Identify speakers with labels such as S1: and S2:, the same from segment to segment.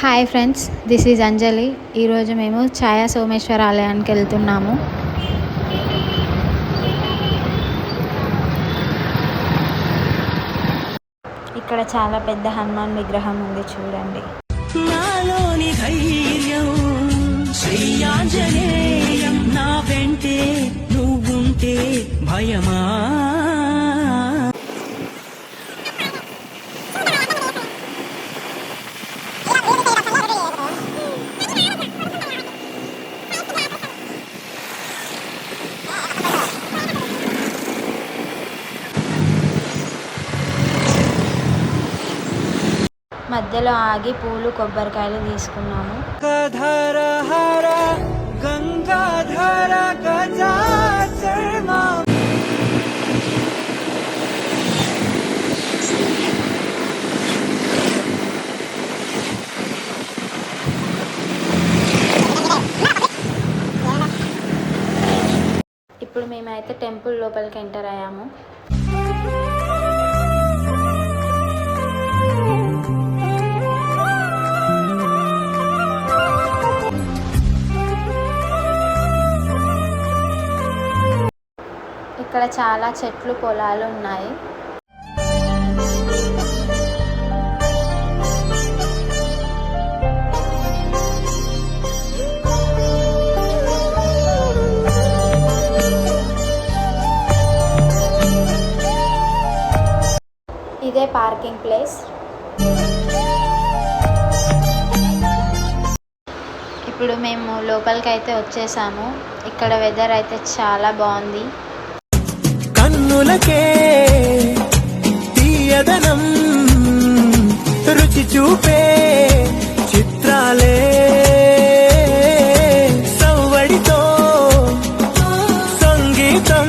S1: Hi friends this is Anjali ఈరోజు మేము ఛాయా సోమేశ్వర ఆలయానికి వెళ్తున్నాము. ఇక్కడ చాలా పెద్ద హనుమాన్ విగ్రహం ఉంది చూడండి.
S2: నాలోని ధైర్యం
S1: మధ్యలో ఆగి పూలు కొబ్బరికాయలు తీసుకున్నాము. ఇప్పుడు మేమైతే టెంపుల్ లోపలికి ఎంటర్ అయ్యాము. ఇక్కడ చాలా చెట్లు పొలాలు ఉన్నాయి. ఇదే పార్కింగ్ ప్లేస్. ఇప్పుడు మేము లోపలికి అయితే వచ్చేసాము. ఇక్కడ వెదర్ అయితే చాలా బాగుంది.
S2: కన్నులకే తీయదనం రుచి చూపే చిత్రాలే సవ్వడితో సంగీతం.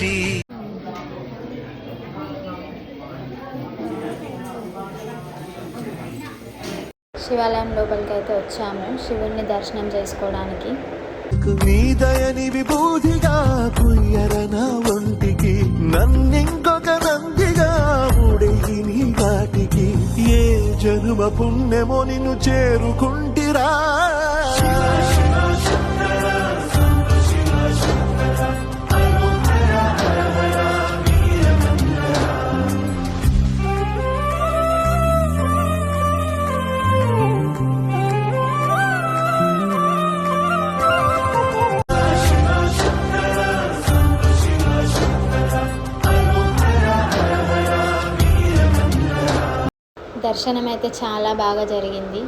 S2: మీనాక్షి
S1: శివాలయం లోపలికి అయితే వచ్చాము శివుణ్ణి దర్శనం చేసుకోవడానికి.
S3: నీ దయని విభూతిగా కుయ్యర నా ఒంటికి నన్నింకొక నందిగా ఊడెయ్యి నీ గాటికి ఏ జనుమ పుణ్యమో నిన్ను చేరుకుంటిరా.
S1: దర్శనం అయితే చాలా బాగా జరిగింది.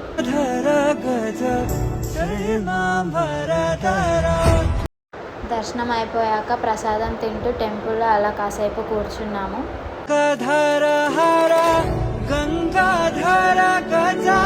S1: దర్శనం అయిపోయాక ప్రసాదం తింటూ టెంపుల్లో అలా కాసేపు కూర్చున్నాము.
S2: గంగాధర గజా